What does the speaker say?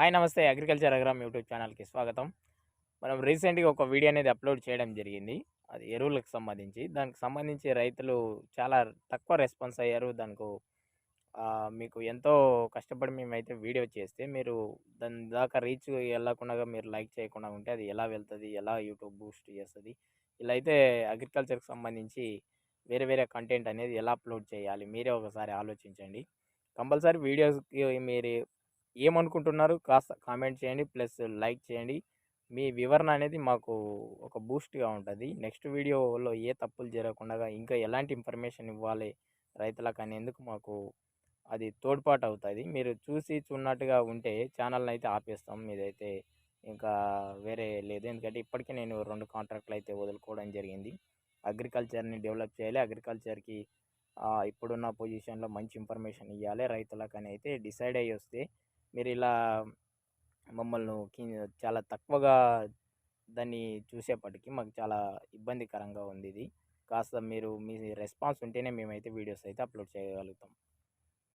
Hi నమస్తే agriculture అగ్రామ్ YouTube ఛానల్కి స్వాగతం. మనం రీసెంట్గా ఒక వీడియో అనేది అప్లోడ్ చేయడం జరిగింది. అది ఎరువులకు సంబంధించి. దానికి సంబంధించి రైతులు చాలా తక్కువ రెస్పాన్స్ అయ్యారు. దానికి మీకు ఎంతో కష్టపడి మేమైతే వీడియో చేస్తే మీరు దాని దాకా రీచ్ వెళ్ళకుండా మీరు లైక్ చేయకుండా ఉంటే అది ఎలా వెళ్తుంది? ఎలా యూట్యూబ్ బూస్ట్ చేస్తుంది? ఇలా అయితే అగ్రికల్చర్కి సంబంధించి వేరే వేరే కంటెంట్ అనేది ఎలా అప్లోడ్ చేయాలి? మీరే ఒకసారి ఆలోచించండి. కంపల్సరీ వీడియోస్కి మీరు ఏమనుకుంటున్నారు కాస్త కామెంట్ చేయండి ప్లస్ లైక్ చేయండి. మీ వివరణ అనేది మాకు ఒక బూస్ట్గా ఉంటుంది. నెక్స్ట్ వీడియోలో ఏ తప్పులు జరగకుండా ఇంకా ఎలాంటి ఇన్ఫర్మేషన్ ఇవ్వాలి రైతులకు అనేందుకు మాకు అది తోడ్పాటు అవుతుంది. మీరు చూసి చూన్నట్టుగా ఉంటే ఛానల్ని అయితే ఆపేస్తాం. మీదైతే ఇంకా వేరే లేదు. ఎందుకంటే ఇప్పటికే నేను రెండు కాంట్రాక్ట్లు అయితే వదులుకోవడం జరిగింది. అగ్రికల్చర్ని డెవలప్ చేయాలి. అగ్రికల్చర్కి ఇప్పుడున్న పొజిషన్లో మంచి ఇన్ఫర్మేషన్ ఇవ్వాలి రైతులకు అని అయితే డిసైడ్ అయ్యి వస్తే మీరు ఇలా మమ్మల్ని చాలా తక్కువగా దాన్ని చూసేపటికి మాకు చాలా ఇబ్బందికరంగా ఉంది ఇది. కాస్త మీరు మీ రెస్పాన్స్ ఉంటేనే మేమైతే వీడియోస్ అయితే అప్లోడ్ చేయగలుగుతాం.